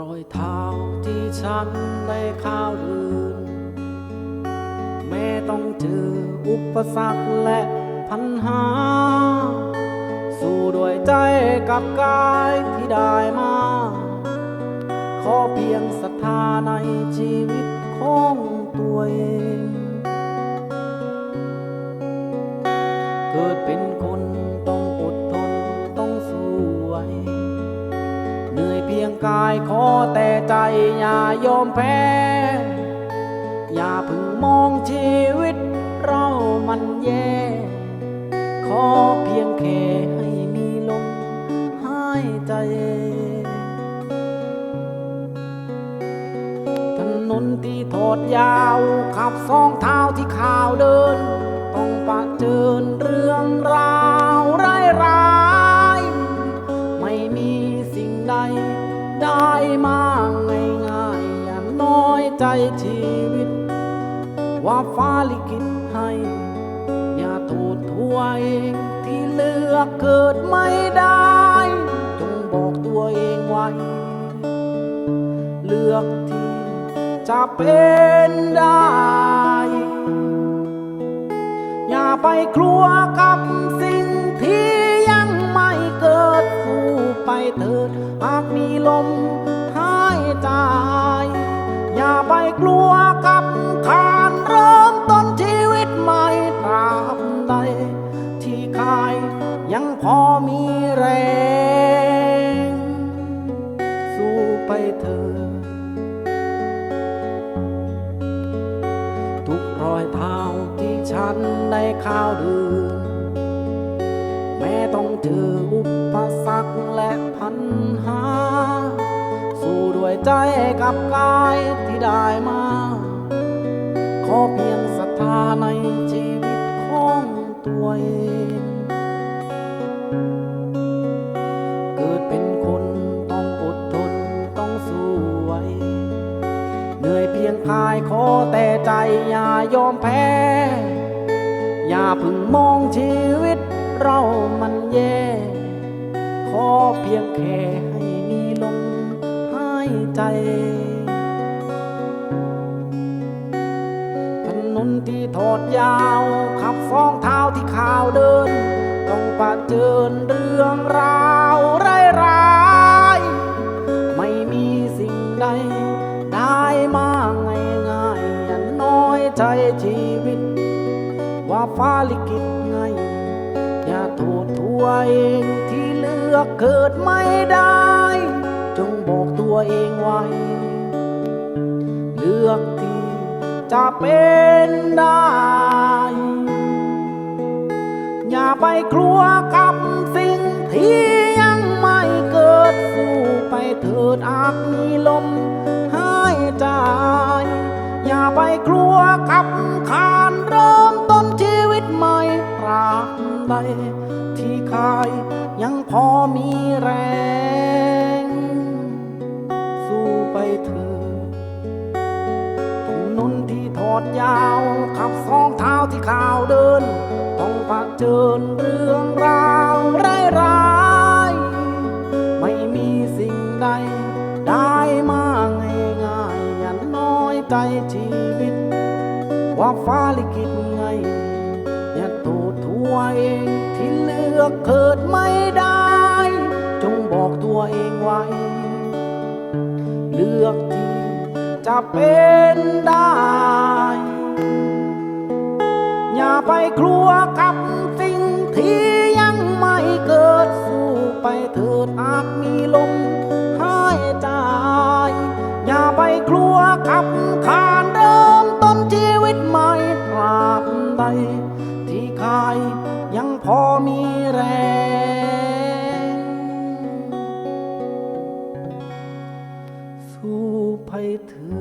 รอยเท้าที่ฉันได้ข้าวเดินแม้ต้องเจออุปสรรคและปัญหา สู้ด้วยใจกับกายที่ได้มา ขอเพียงศรัทธาในชีวิตของตัวเอง เกิดเป็น นื่อยเพียงกายขอแต่ใจอย่ายอมแพ้ อย่าพึ่งมองชีวิตเรามันแย่ ขอเพียงแค่ให้มีลมหายใจถนนที่ทอดยาวขับสองเท้าที่ข่าวเดิน ต้องปะเจิญเรื่องราว ว่าฟ้าลิขิตให้อย่าโทษตัวเองที่เลือกเกิดไม่ได้ จงบอกตัวเองไว้ เลือกที่จะเป็นได้ อย่าไปกลัวกับสิ่งที่ยังไม่เกิดสู้ไปเถิดหากมีลมายยังพอมีแรง สู้ไปเถิดทุกรอยเท้าที่ฉันได้ข้าวเดินแม้ต้องเจออุปสรรคและปัญหา สู้ด้วยใจกับกายที่ได้มา ขอเพียงศรัทธาในชีวิตของตัวเอง ยเพียงกายขอแต่ใจอย่ายอมแพ้ อย่าพึ่งมองชีวิตเรามันแย่ ขอเพียงแค่ให้มีลมหายใจถนนที่ทอดยาวขับสองเท้าที่ขาวเดิน ต้องปะเจิญเรื่องราว ชีวิต ว่าฟ้าลิขิตไง อย่าโทษตัวเองที่เลือกเกิดไม่ได้ จงบอกตัวเองไว้ เลือกที่จะเป็นได้ อย่าไปกลัวกับสิ่งที่ยังไม่เกิดสู้ไปเถิดอาจมีลม กลัวกับขานเริ่มต้นชีวิตใหม่ตราบใดที่กายยังพอมีแรง สู้ไปเถิดถนนที่ทอดยาว ขับสองเท้าที่ขาวเดิน ต้องปะเจิญเรื่อง ว่าฟ้าลิขิตไงอย่าโทษตัวเองที่เลือกเกิดไม่ได้ จงบอกตัวเองไว้ เลือกที่จะเป็นได้ อย่าไปกลัวกับสิ่งที่ยังไม่เกิดสู้ไปเถิดอาจมีลมหายใจ อย่าไปกลัวกับขา 他